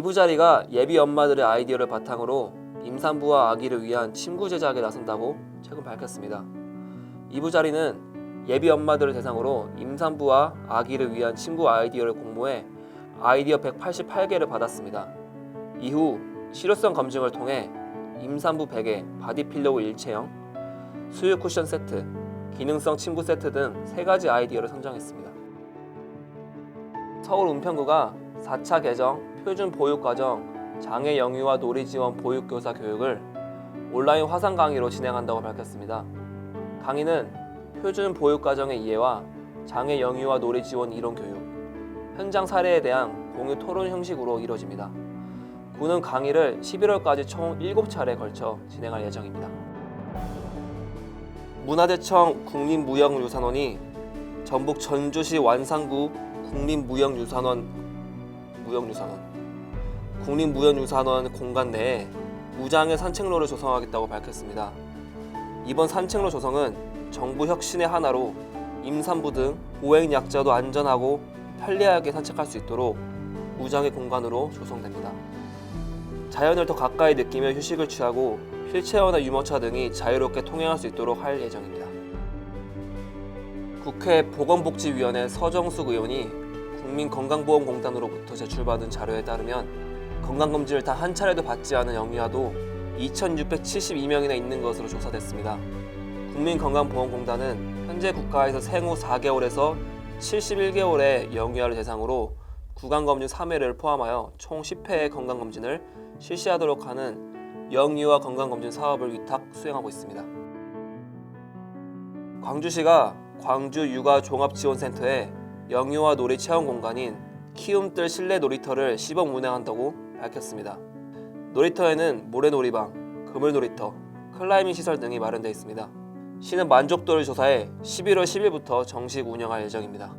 2부 자리가 예비 엄마들의 아이디어를 바탕으로 임산부와 아기를 위한 친구 제작에 나선다고 최근 밝혔습니다. 2부 자리는 예비 엄마들을 대상으로 임산부와 아기를 위한 친구 아이디어를 공모해 아이디어 188개를 받았습니다. 이후 실효성 검증을 통해 임산부 베개, 바디필로우 일체형, 수유 쿠션 세트, 기능성 침구 세트 등 세 가지 아이디어를 선정했습니다. 서울 은평구가 4차 개정 표준 보육과정 장애 영유아 놀이 지원 보육교사 교육을 온라인 화상 강의로 진행한다고 밝혔습니다. 강의는 표준 보육과정의 이해와 장애 영유아 놀이 지원 이론 교육, 현장 사례에 대한 공유 토론 형식으로 이루어집니다. 구는 강의를 11월까지 총 7차례 걸쳐 진행할 예정입니다. 문화재청 국립무형유산원이 전북 전주시 완산구 국립무형유산원 무형유산원 국립무형유산원 공간 내에 무장의 산책로를 조성하겠다고 밝혔습니다. 이번 산책로 조성은 정부 혁신의 하나로 임산부 등 보행 약자도 안전하고 편리하게 산책할 수 있도록 무장의 공간으로 조성됩니다. 자연을 더 가까이 느끼며 휴식을 취하고 휠체어나 유모차 등이 자유롭게 통행할 수 있도록 할 예정입니다. 국회 보건복지위원회 서정숙 의원이 국민건강보험공단으로부터 제출받은 자료에 따르면 건강검진을 단 한 차례도 받지 않은 영유아도 2,672명이나 있는 것으로 조사됐습니다. 국민건강보험공단은 현재 국가에서 생후 4개월에서 71개월의 영유아를 대상으로 구강검진 3회를 포함하여 총 10회의 건강검진을 실시하도록 하는 영유아 건강검진 사업을 위탁 수행하고 있습니다. 광주시가 광주 육아 종합지원센터에 영유아 놀이 체험 공간인 키움뜰 실내 놀이터를 시범 운영한다고 밝혔습니다. 놀이터에는 모래놀이방, 그물놀이터, 클라이밍 시설 등이 마련되어 있습니다. 시는 만족도를 조사해 11월 10일부터 정식 운영할 예정입니다.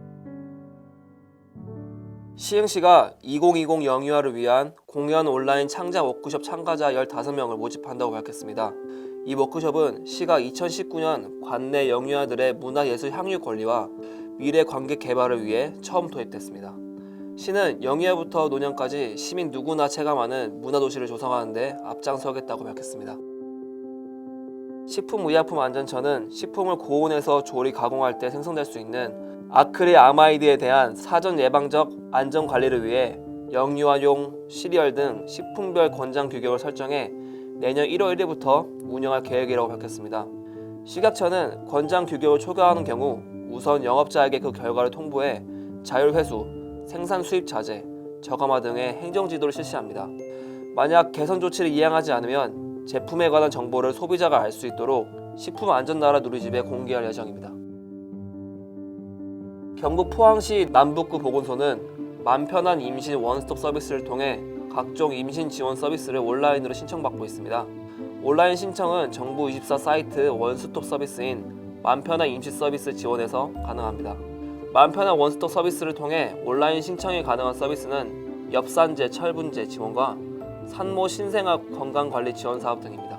시흥시가 2020 영유아를 위한 공연 온라인 창작 워크숍 참가자 15명을 모집한다고 밝혔습니다. 이 워크숍은 시가 2019년 관내 영유아들의 문화예술 향유 권리와 미래 관객 개발을 위해 처음 도입됐습니다. 시는 영유아부터 노년까지 시민 누구나 체감하는 문화 도시를 조성하는 데 앞장서겠다고 밝혔습니다. 식품의약품안전처는 식품을 고온에서 조리 가공할 때 생성될 수 있는 아크릴 아마이드에 대한 사전 예방적 안전 관리를 위해 영유아용 시리얼 등 식품별 권장 규격을 설정해 내년 1월 1일부터 운영할 계획이라고 밝혔습니다. 식약처는 권장 규격을 초과하는 경우 우선 영업자에게 그 결과를 통보해 자율 회수, 생산 수입 자재, 저감화 등의 행정 지도를 실시합니다. 만약 개선 조치를 이행하지 않으면 제품에 관한 정보를 소비자가 알 수 있도록 식품안전나라 누리집에 공개할 예정입니다. 경북 포항시 남북구 보건소는 맘 편한 임신 원스톱 서비스를 통해 각종 임신 지원 서비스를 온라인으로 신청받고 있습니다. 온라인 신청은 정부 24 사이트 원스톱 서비스인 맘 편한 임신 서비스 지원에서 가능합니다. 맘 편한 원스톱 서비스를 통해 온라인 신청이 가능한 서비스는 엽산제, 철분제 지원과 산모 신생아 건강관리 지원 사업 등입니다.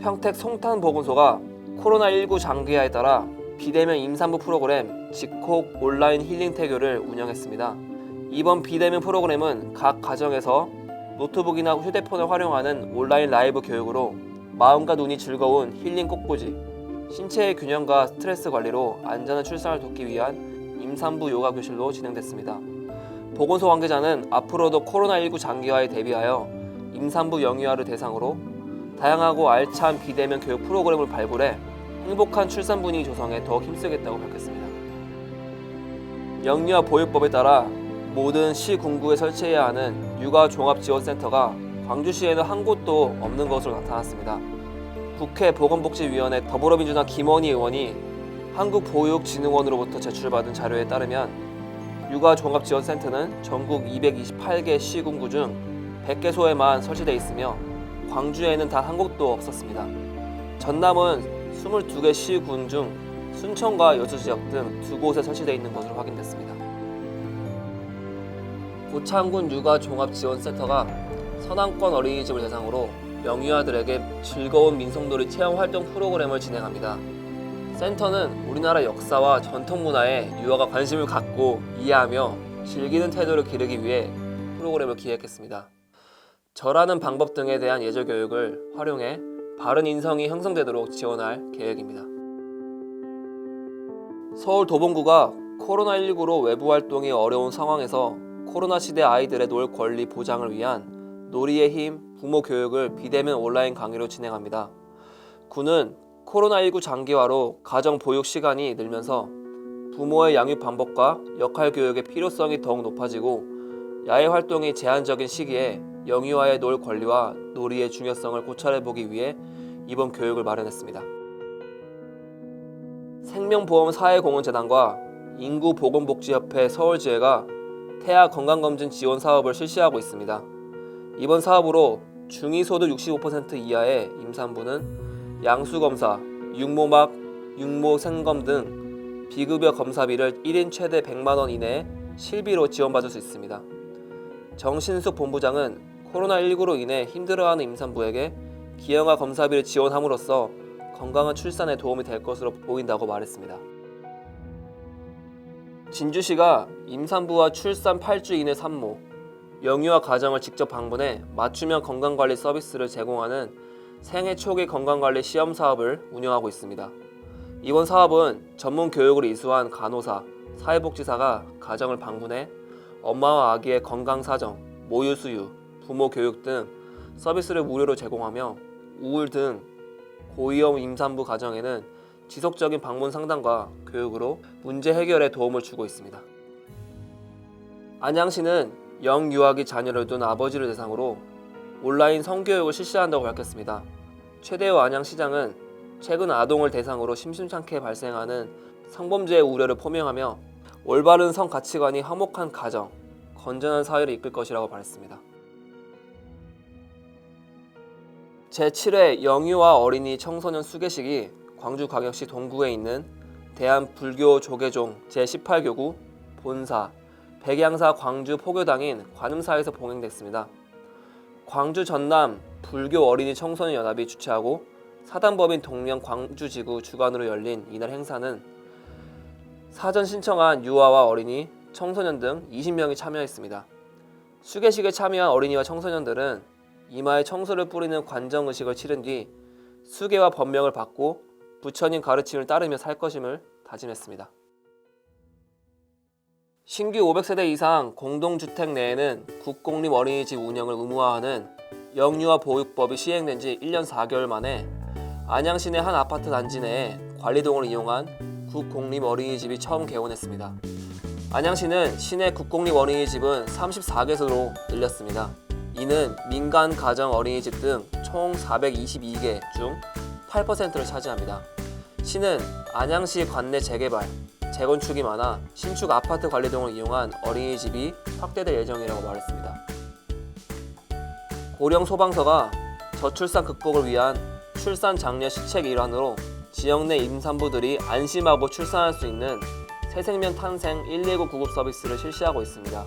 평택 송탄보건소가 코로나19 장기화에 따라 비대면 임산부 프로그램 직콕 온라인 힐링 태교를 운영했습니다. 이번 비대면 프로그램은 각 가정에서 노트북이나 휴대폰을 활용하는 온라인 라이브 교육으로 마음과 눈이 즐거운 힐링 꽃꽂이, 신체의 균형과 스트레스 관리로 안전한 출산을 돕기 위한 임산부 요가 교실로 진행됐습니다. 보건소 관계자는 앞으로도 코로나19 장기화에 대비하여 임산부 영유아를 대상으로 다양하고 알찬 비대면 교육 프로그램을 발굴해 행복한 출산 분위기 조성에 더 힘쓰겠다고 밝혔습니다. 영유아 보육법에 따라 모든 시 군구에 설치해야 하는 육아 종합 지원센터가 광주시에는 한 곳도 없는 것으로 나타났습니다. 국회 보건복지위원회 더불어민주당 김원희 의원이 한국보육진흥원으로부터 제출받은 자료에 따르면 육아 종합 지원센터는 전국 228개 시군구 중 100개소에만 설치돼 있으며 광주에는 단 한 곳도 없었습니다. 전남은 22개 시군 중 순천과 여수 지역 등 두 곳에 설치되어 있는 것으로 확인됐습니다. 고창군 육아 종합 지원센터가 선안권 어린이집을 대상으로 영유아들에게 즐거운 민속놀이 체험 활동 프로그램을 진행합니다. 센터는 우리나라 역사와 전통 문화에 유아가 관심을 갖고 이해하며 즐기는 태도를 기르기 위해 프로그램을 기획했습니다. 절하는 방법 등에 대한 예절 교육을 활용해 바른 인성이 형성되도록 지원할 계획입니다. 서울 도봉구가 코로나19로 외부 활동이 어려운 상황에서 코로나 시대 아이들의 놀 권리 보장을 위한 놀이의 힘 부모 교육을 비대면 온라인 강의로 진행합니다. 구는 코로나19 장기화로 가정 보육 시간이 늘면서 부모의 양육 방법과 역할 교육의 필요성이 더욱 높아지고 야외 활동이 제한적인 시기에 영유아의 놀 권리와 놀이의 중요성을 고찰해 보기 위해 이번 교육을 마련했습니다. 생명보험 사회공헌재단과 인구보건복지협회 서울지회가 태아 건강검진 지원 사업을 실시하고 있습니다. 이번 사업으로 중위소득 65% 이하의 임산부는 양수검사, 육모막, 육모생검 등 비급여 검사비를 1인 최대 100만 원 이내에 실비로 지원받을 수 있습니다. 정신숙 본부장은 코로나19로 인해 힘들어하는 임산부에게 기형아 검사비를 지원함으로써 건강한 출산에 도움이 될 것으로 보인다고 말했습니다. 진주시가 임산부와 출산 8주 이내 산모, 영유아 가정을 직접 방문해 맞춤형 건강관리 서비스를 제공하는 생애 초기 건강관리 시험 사업을 운영하고 있습니다. 이번 사업은 전문 교육을 이수한 간호사, 사회복지사가 가정을 방문해 엄마와 아기의 건강 사정, 모유 수유, 부모 교육 등 서비스를 무료로 제공하며 우울 등 고위험 임산부 가정에는 지속적인 방문 상담과 교육으로 문제 해결에 도움을 주고 있습니다. 안양시는 영유아기 자녀를 둔 아버지를 대상으로 온라인 성교육을 실시한다고 밝혔습니다. 최대호 안양시장은 최근 아동을 대상으로 심심찮게 발생하는 성범죄의 우려를 포명하며 올바른 성 가치관이 화목한 가정, 건전한 사회를 이끌 것이라고 말했습니다. 제7회 영유아 어린이 청소년 수계식이 광주광역시 동구에 있는 대한불교조계종 제18교구 본사 백양사 광주 포교당인 관음사에서 봉행됐습니다. 광주 전남 불교 어린이 청소년 연합이 주최하고 사단법인 동명 광주지구 주관으로 열린 이날 행사는 사전 신청한 유아와 어린이, 청소년 등 20명이 참여했습니다. 수계식에 참여한 어린이와 청소년들은 이마에 청소를 뿌리는 관정 의식을 치른 뒤 수계와 법명을 받고 부처님 가르침을 따르며 살 것임을 다짐했습니다. 신규 500세대 이상 공동주택 내에는 국공립 어린이집 운영을 의무화하는 영유아 보육법이 시행된 지 1년 4개월 만에 안양시 내 한 아파트 단지 내에 관리동을 이용한 국공립 어린이집이 처음 개원했습니다. 안양시는 시내 국공립 어린이집은 34개소로 늘렸습니다. 이는 민간 가정 어린이집 등 총 422개 중 8%를 차지합니다. 시는 안양시 관내 재개발, 재건축이 많아 신축 아파트 관리동을 이용한 어린이집이 확대될 예정이라고 말했습니다. 고령 소방서가 저출산 극복을 위한 출산 장려 시책 일환으로 지역 내 임산부들이 안심하고 출산할 수 있는 새생명 탄생 119 구급 서비스를 실시하고 있습니다.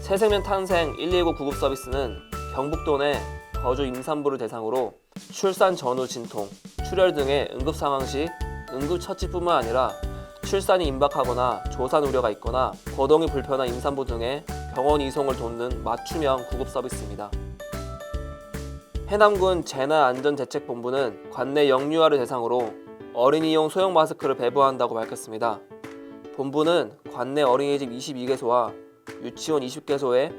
새생명 탄생 119 구급 서비스는 경북도 내 거주 임산부를 대상으로 출산 전후 진통, 출혈 등의 응급 상황 시 응급 처치뿐만 아니라 출산이 임박하거나 조산 우려가 있거나 거동이 불편한 임산부 등의 병원 이송을 돕는 맞춤형 구급 서비스입니다. 해남군 재난안전대책본부는 관내 영유아를 대상으로 어린이용 소형 마스크를 배부한다고 밝혔습니다. 본부는 관내 어린이집 22개소와 유치원 20개소에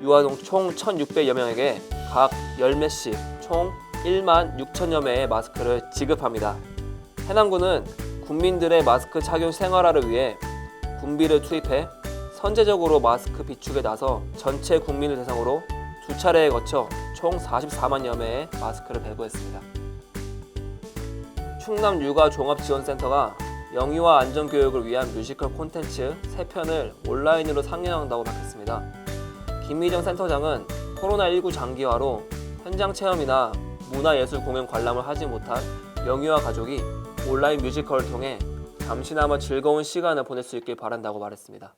유아동 총 1,600여 명에게 각 10매씩 총 1만 6천여 매의 마스크를 지급합니다. 해남군은 국민들의 마스크 착용 생활화를 위해 군비를 투입해 선제적으로 마스크 비축에 나서 전체 국민을 대상으로 두 차례에 거쳐 총 44만여 매의 마스크를 배부했습니다. 충남 육아 종합지원센터가 영유아 안전교육을 위한 뮤지컬 콘텐츠 3편을 온라인으로 상영한다고 밝혔습니다. 김미정 센터장은 코로나19 장기화로 현장 체험이나 문화예술 공연 관람을 하지 못한 영유아 가족이 온라인 뮤지컬을 통해 잠시나마 즐거운 시간을 보낼 수 있길 바란다고 말했습니다.